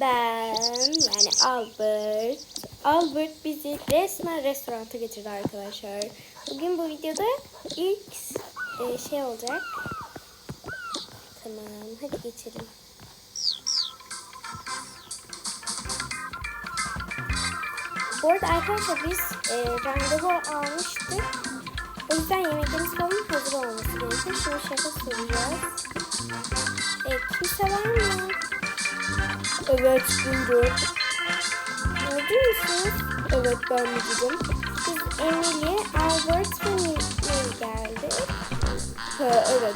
ben yani Albert. Albert bizi resmen restoranta getirdi arkadaşlar. Bugün bu videoda ilk e, şey olacak. Tamam hadi geçelim. Bu arada arkadaşlar biz e, randevu almıştık. O yüzden yemeklerimiz falan hazır olması gerekiyor. Şimdi şefe soracağız. E, kimse var mı? Evet buyurun. Gördün musunuz? Evet ben müdürüm. Biz Emily, Albert ve Mary geldi. Ha, evet.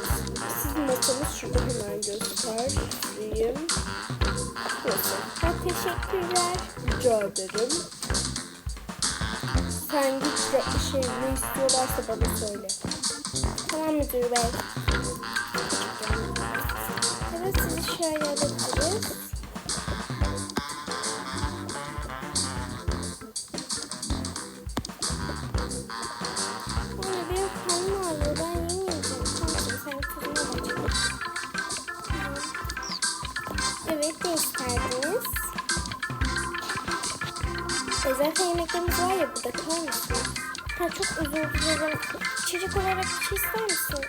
Sizin masanız şurada hemen göstereyim. Nasıl? Ha, teşekkürler. Rica ederim. Sen git bir şey ne istiyorlarsa bana söyle. Tamam müdür bey. Evet sizi şöyle alabiliriz. İsterdiniz? E zaten yemeklerimiz var ya burada kalır mısınız? Ha çok özür dilerim. İçecek olarak bir şey ister misiniz?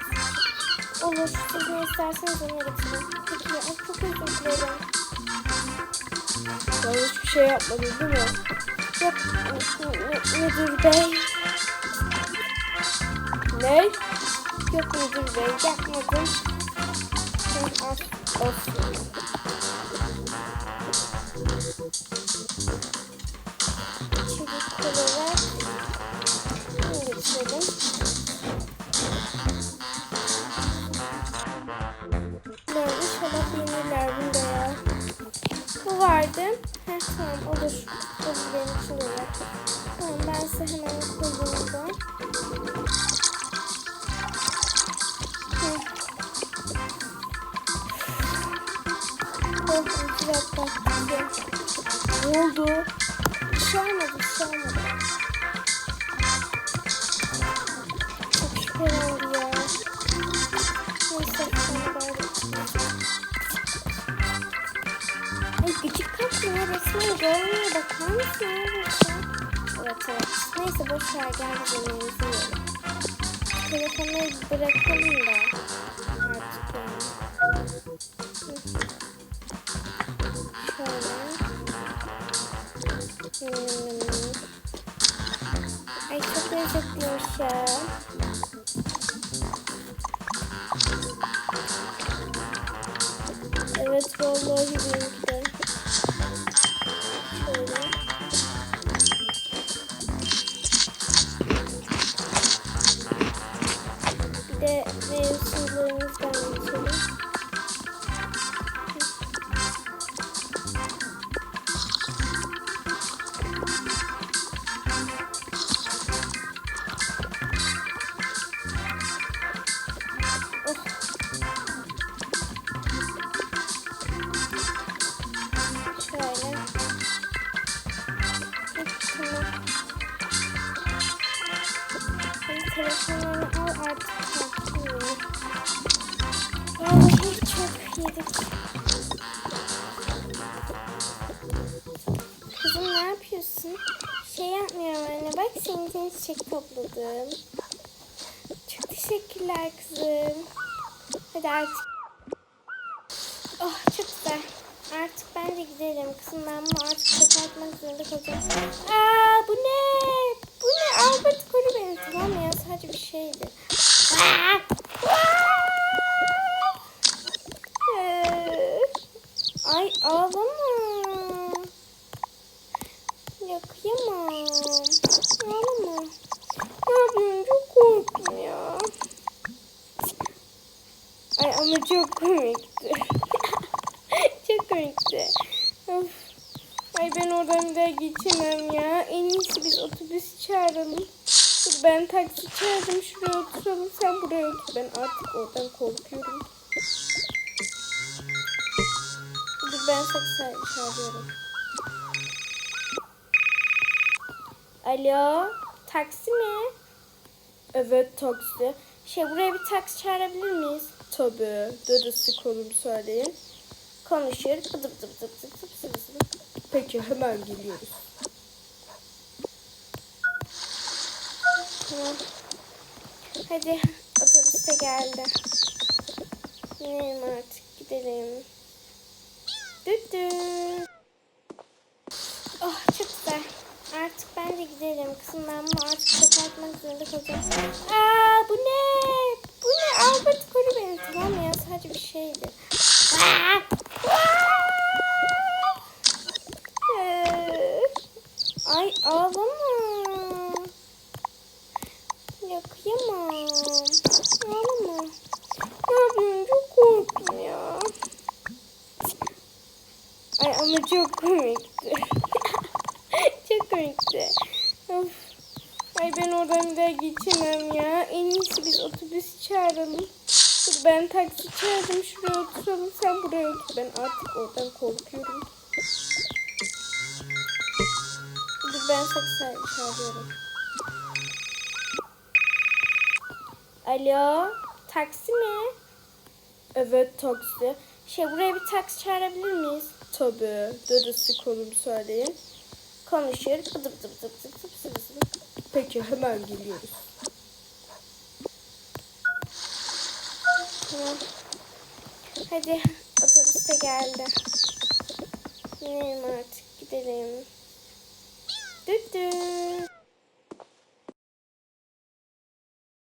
Olur. Siz ne isterseniz onu getirin. Peki. Ay çok özür dilerim. Ben hiçbir şey yapmadım değil mi? Yok. Müdür bey. Ne? Yok müdür bey yapmadım. Sen af, olsun. İçecek olarak Olur benim için de. Tamam ben size hemen. Oh, iki dakika. Ne oldu? Bir şey olmadı, bir şey. Çok şüphelendi ya. Neyse, resmen görmüyor bakar mısın? Evet evet. Neyse boş ver gel yemeğimizi yiyelim. Telefonu bırakalım da artık yani. Şöyle. Hmm. Ay çok lezzetliymiş ya. Evet de suyularımızdan içelim. Şöyle. Heh, yedik. Kızım ne yapıyorsun? Şey yapmıyorum anne. Bak senin için çiçek topladım. Çok teşekkürler kızım. Hadi artık. Oh çok güzel. Artık ben de gidelim. Kızım ben bunu artık kapatmak zorunda kalacağım. Aa bu ne? Bu ne? Albert koru beni. Tamam ya sadece bir şeydi. Aa! Aa! Ee, Ay ağlama. Ya kıyamam. Ağlama. Ne yapayım çok korktum ya. Ay ama çok komikti. çok komikti. Of. Ay ben oradan bir daha geçemem ya. En iyisi biz otobüs çağıralım. Ben taksi çağırdım. Şuraya oturalım. Sen buraya otur. Ben artık oradan korkuyorum. Dur ben taksi çağırıyorum. Alo. Taksi mi? Evet taksi. Şey buraya bir taksi çağırabilir miyiz? Tabii. Darısı konum söyleyin. Konuşur. Bıdı bıdı bıdı bıdı bıdı bıdı bıdı. Peki hemen geliyoruz. Tamam. Hadi otobüs de geldi. Binelim artık gidelim. Düt. Oh çok güzel. Artık ben de gidelim. Ben bunu artık kapatmak zorunda kalacağım. Aa bu ne? Bu ne? Albert koru beni. Tamam ya sadece bir şeydi. Aa! Aa! Ee, Ay ağlama. Ya kıyamam. Ağlama. Ben çok korktum ya. Ay ama çok komikti. çok komikti. Of. Ay ben oradan bir daha geçemem ya. En iyisi biz otobüs çağıralım. Ben taksi çağırdım. Şuraya oturalım. Sen buraya otur. Ben artık oradan korkuyorum. Dur ben taksi çağırıyorum. Alo, taksi mi? Evet taksi. Şey buraya bir taksi çağırabilir miyiz? Tabii. Dedesi konum söyleyin. Konuşur. Bıdı bıdı bıdı bıdı bıdı bıdı bıdı. Peki hemen geliyoruz. Hadi otobüs de geldi. Binelim artık gidelim. Düt.